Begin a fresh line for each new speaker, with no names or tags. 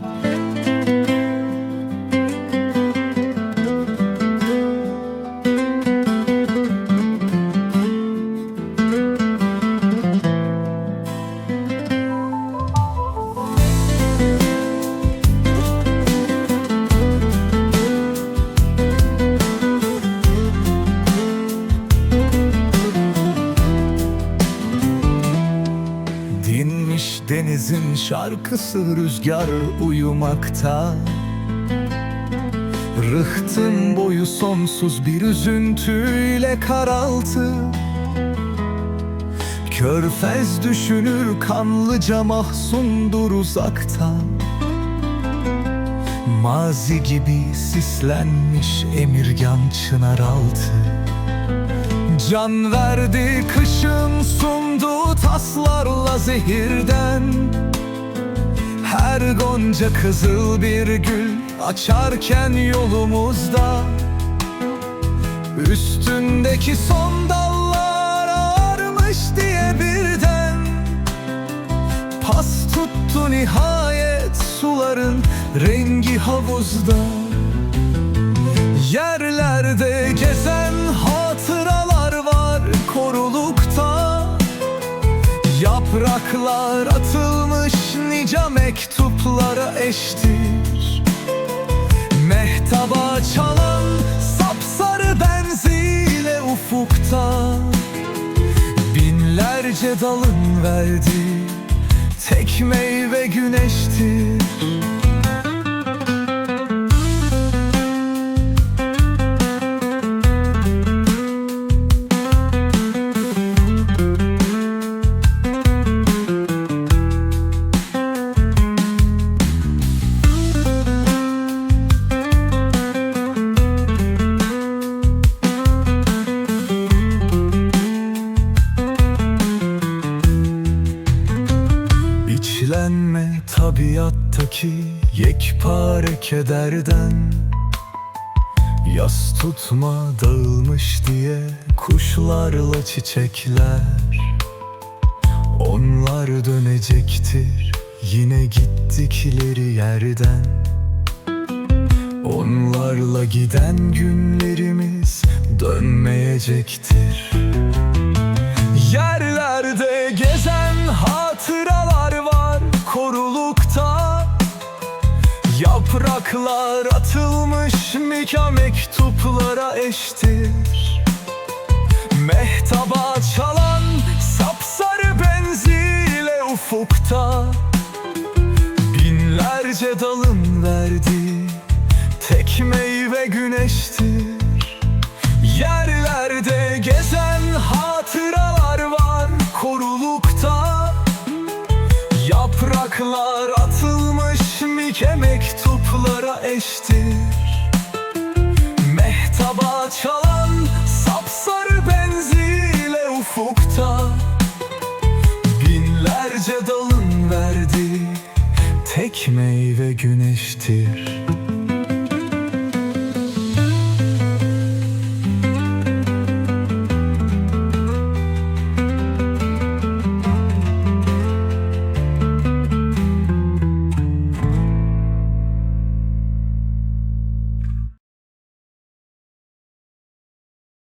Música denizin şarkısı rüzgar uyumakta. Rıhtım boyu sonsuz bir üzüntüyle karaltı. Körfez düşünür kanlıca mahzundur uzaktan Mazi gibi sislenmiş emirgan çınar altı Can verdi kışın sunduğu taslarla zehirden gonca kızıl bir gül açarken yolumuzda. Üstündeki son dallar ağarmış diye birden. Pas tuttu nihayet suların rengi havuzda. Yerlerde Yapraklar atılmış nice mektuplara eştir. Mehtaba çalan sapsarı benziyle ufukta. Binlerce dalın verdi tek meyve güneştir İçlenme tabiattaki yekpare kederden. Yas tutma dağılmış diye kuşlarla çiçekler. Onlar dönecektir yine gittikleri yerden. Onlarla giden günlerimiz dönmeyecektir Yapraklar atılmış mika mektuplara eştir. Mehtaba çalan sapsarı benziyle ufukta Binlerce dalın verdiği tek meyve güneştir mike mektuplara eştir. Mehtaba çalan sapsarı benziyle ufukta Binlerce dalın verdiği tek meyve güneştir